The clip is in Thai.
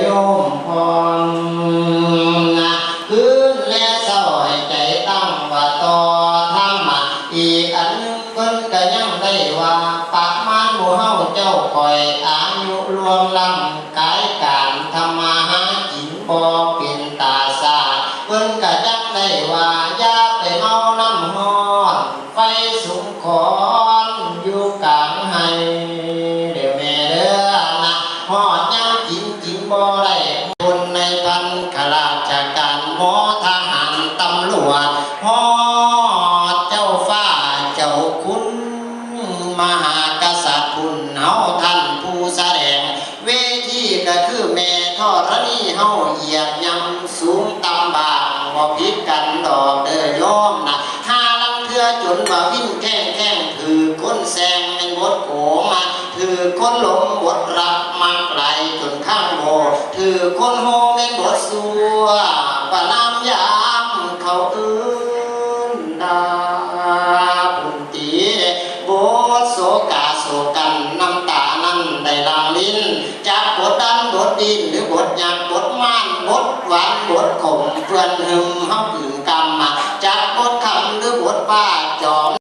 โยมพรนะคืนและสอยใจตั้งว่าต่อธรรมะอีกอันนึงเพิ่นก็ยังได้ว่าปากมานหมู่เฮาเจ้าคอยอายุรวมลำกายการทำมาหากินบ่เป็นตาสาเพิ่นก็จังได้ว่าอย่าไปเมาน้ำฮ้อนไฟสุมขอนอยู่กลา บ่ได้คนในพันข้าราชการหมอทหารตำรวจฮอดเจ้าฟ้าเจ้าคุณมหากษัตริย์คุณเฮาท่านผู้แสดง เวทีก็คือแม่ทอรณีเฮาเหยียบยำสูงต่ำบางบ่ผิดกันดอกเด้อโยมนะหาลังเทือจนว่าวิ่งแข้งแข้งถือก้นแซงในบทโกมาถือคนหลงบทรักมักไหล từ con hô lên bó xua, và nam giám khẩu ơn đà bùn tí bố số cả số cằn, năm tả năm đầy làng linh chát bốt đan bốt tin, nữ bốt nhạc bốt man bốt ván bốt khổng vườn hừng hóc cử cầm chát bốt khẩm nữ bốt ba chóm